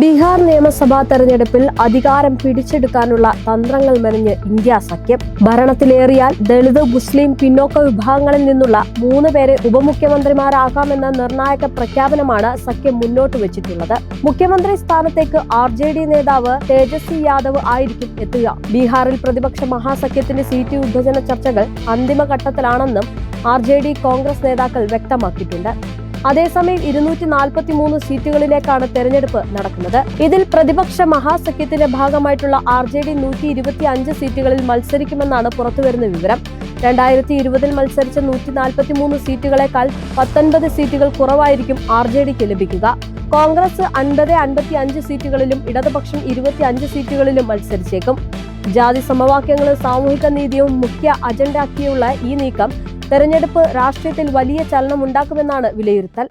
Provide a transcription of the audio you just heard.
ബീഹാർ നിയമസഭാ തെരഞ്ഞെടുപ്പിൽ അധികാരം പിടിച്ചെടുക്കാനുള്ള തന്ത്രങ്ങൾ മെനഞ്ഞ് ഇന്ത്യ സഖ്യം. ഭരണത്തിലേറിയാൽ ദളിത് മുസ്ലിം പിന്നോക്ക വിഭാഗങ്ങളിൽ നിന്നുള്ള മൂന്ന് പേരെ ഉപമുഖ്യമന്ത്രിമാരാകാമെന്ന നിർണായക പ്രഖ്യാപനമാണ് സഖ്യം മുന്നോട്ട് വെച്ചിട്ടുള്ളത്. മുഖ്യമന്ത്രി സ്ഥാനത്തേക്ക് ആർ ജെ ഡി നേതാവ് തേജസ്വി യാദവ് ആയിരിക്കും എത്തുക. ബീഹാറിൽ പ്രതിപക്ഷ മഹാസഖ്യത്തിന്റെ സീറ്റ് വിഭജന ചർച്ചകൾ അന്തിമഘട്ടത്തിലാണെന്നും ആർ ജെ ഡി കോൺഗ്രസ് നേതാക്കൾ വ്യക്തമാക്കിയിട്ടുണ്ട്. അതേസമയം ഇരുന്നൂറ്റി നാൽപ്പത്തി മൂന്ന് സീറ്റുകളിലേക്കാണ് തെരഞ്ഞെടുപ്പ് നടക്കുന്നത്. ഇതിൽ പ്രതിപക്ഷ മഹാസഖ്യത്തിന്റെ ഭാഗമായിട്ടുള്ള ആർ ജെ ഡി നൂറ്റി ഇരുപത്തി അഞ്ച് സീറ്റുകളിൽ മത്സരിക്കുമെന്നാണ് പുറത്തുവരുന്ന വിവരം. രണ്ടായിരത്തി ഇരുപതിൽ മത്സരിച്ച നൂറ്റി നാൽപ്പത്തി മൂന്ന് സീറ്റുകളെക്കാൾ പത്തൊൻപത് സീറ്റുകൾ കുറവായിരിക്കും ആർ ജെ ഡിക്ക് ലഭിക്കുക. കോൺഗ്രസ് അൻപത് അൻപത്തി അഞ്ച് സീറ്റുകളിലും ഇടതുപക്ഷം ഇരുപത്തി അഞ്ച് സീറ്റുകളിലും മത്സരിച്ചേക്കും. ജാതി സമവാക്യങ്ങളും സാമൂഹിക നീതിയും മുഖ്യ അജണ്ടയാക്കിയുള്ള ഈ നീക്കം തെരഞ്ഞെടുപ്പ് രാഷ്ട്രീയത്തിൽ വലിയ ചലനമുണ്ടാക്കുമെന്നാണ് വിലയിരുത്തൽ.